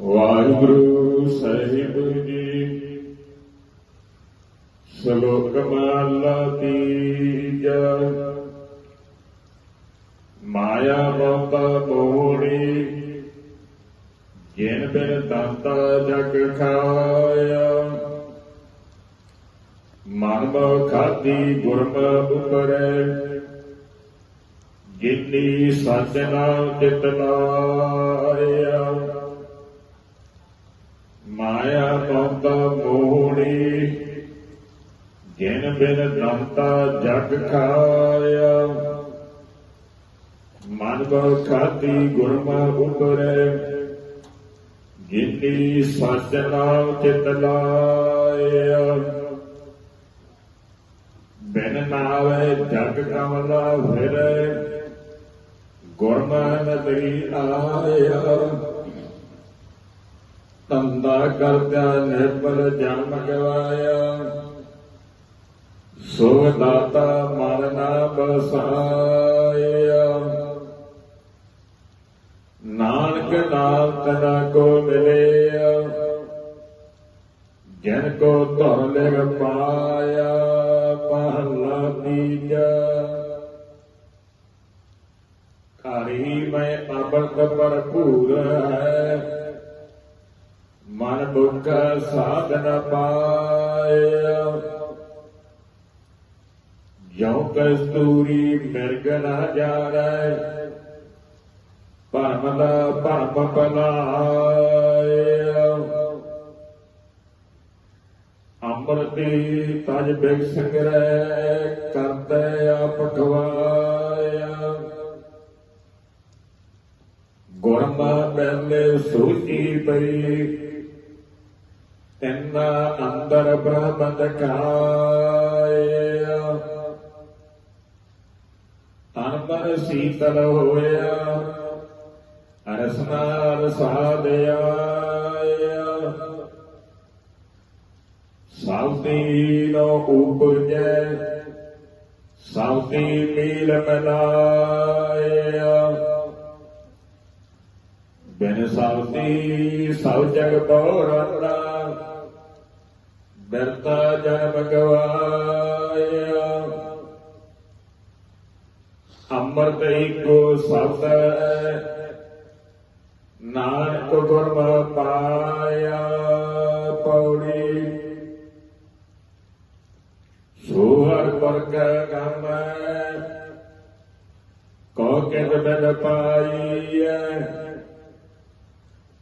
ਵਾਹਿਗੁਰੂ ਸਾਹਿਬ ਜੀ, ਸ਼ਲੋਕ ਮਹਲਾ ਤੀਜਾ ਮਾਇਆ ਮੋਤਾ ਮੋਹਣੀ, ਜਿਨ ਬਿਨ ਦਾਤਾ ਜਗ ਖਾਇਆ। ਮਨ ਮੋ ਖਾਦੀ ਗੁਰਮ ਉਪਰੈ ਜਿਨੀ ਸਜਣਾ ਚਿਤ ਮਾਇਆ ਮੋਤਾ ਮੋਹਣੀ, ਜਿਨ ਬਿਨ ਦੰਤਾ ਜਗ ਖਾਇਆ ਮਨ ਬਉ ਖਾਤੀ ਗੁਰਮਾ ਉਪਰੈ, ਜਿਨੀ ਸਜਣਾ ਚਿਤ ਲਾਇਆ ਬਿਨ ਨਾਵੇ ਜਗ ਕਮਲਾ ਫਿਰੈ ਗੁਰਮਨ ਲਈ ਆਇਆ ਤੰਦਾ ਕਰਦਿਆ ਨਿਰਮਲ ਜਨਮ ਗਵਾਇਆ। ਸੋ ਦਾਤਾ ਮਨ ਨਾ ਬਸਾਇਆ। ਨਾਨਕ ਨਾਮ ਤਨਾ ਕੋ ਮਿਲਿਆ। ਜਨ ਕੋ ਧਰ ਲਿਖ ਪਾਇਆ, ਪਹਲਾ ਤੀਜਾ ਕਾਰੀ ਮੈਂ ਅਬਦ ਭਰਪੂਰ ਹੈ। ਮਨ ਬੁੱਖ ਸਾਧਨ ਪਾਇਆ ਜੋ ਕਸਤੂਰੀ ਮਿਰਗ ਨਾ ਜਾਣੈ ਭਰਮ ਦਾ ਭਰਮ ਪਲਾਇਆ ਅੰਮ੍ਰਿਤੀ ਤਜ ਬਿਗ ਸੰਗਰੈ ਕਰਤੇ ਆਪ ਖਵਾਇਆ ਗੁਰਮਾ ਬੈਲੇ ਸੂਚੀ ਪਈ ਤੈਨਾ ਅੰਦਰ ਬ੍ਰਹਮ ਦਖਾਇਆ ਤਨ ਸੀਤਲ ਹੋਇਆ ਅਰਸਨਾਲ ਸਾਧਿਆ ਸਾਉਤੀ ਨੋ ਉਪਜੈ ਸਾਉਤੀ ਮੀਲ ਮਨਾਇਆ ਬਿਨ ਸਾਉਤੀ ਸਭ ਜਗ ਪੌਰੰਦਾ ਬਿਰਤਾ ਜਨਮ ਗਵਾਇਆ ਅੰਮ੍ਰਿਤ ਏਕੋ ਸਬਦ ਹੈ, ਨਾਨਕ ਗੁਰਮੁ ਪਾਇਆ ਪੌੜੀ। ਸੋ ਹਰ ਪਰਕ ਕੋ ਕਿਤ ਬਿਨ ਪਾਈਐ।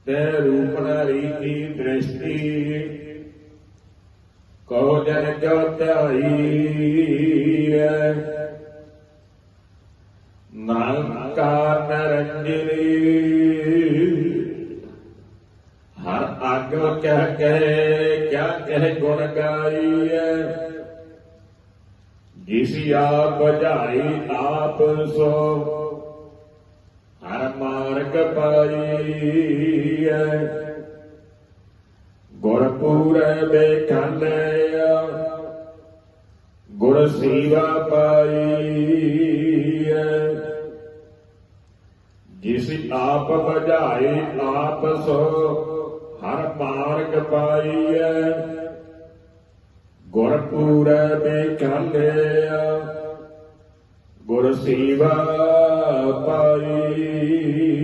रूपणरीति दृष्टि। कहो जन ज्योत्याई हर आग क्या कहे क्या कहे गुण गाई जिस आप बजाई आप सो, हर मार्ग पाई। ਸੋ ਹਰ ਮਾਰਗ ਪਾਈਐ ਗੁਰ ਪੂਰੇ ਬੇਖੰਡਿਆ, ਗੁਰ ਸੇਵਾ ਪਾਈਐ। ਜਿਸ ਆਪ ਬੁਝਾਏ ਆਪ ਸੋ ਹਰ ਮਾਰਗ ਪਾਈ ਗੁਰ ਪੂਰੇ ਬੇਖੰਡਿਆ, ਗੁਰ ਸੇਵਾ ਪਾਈ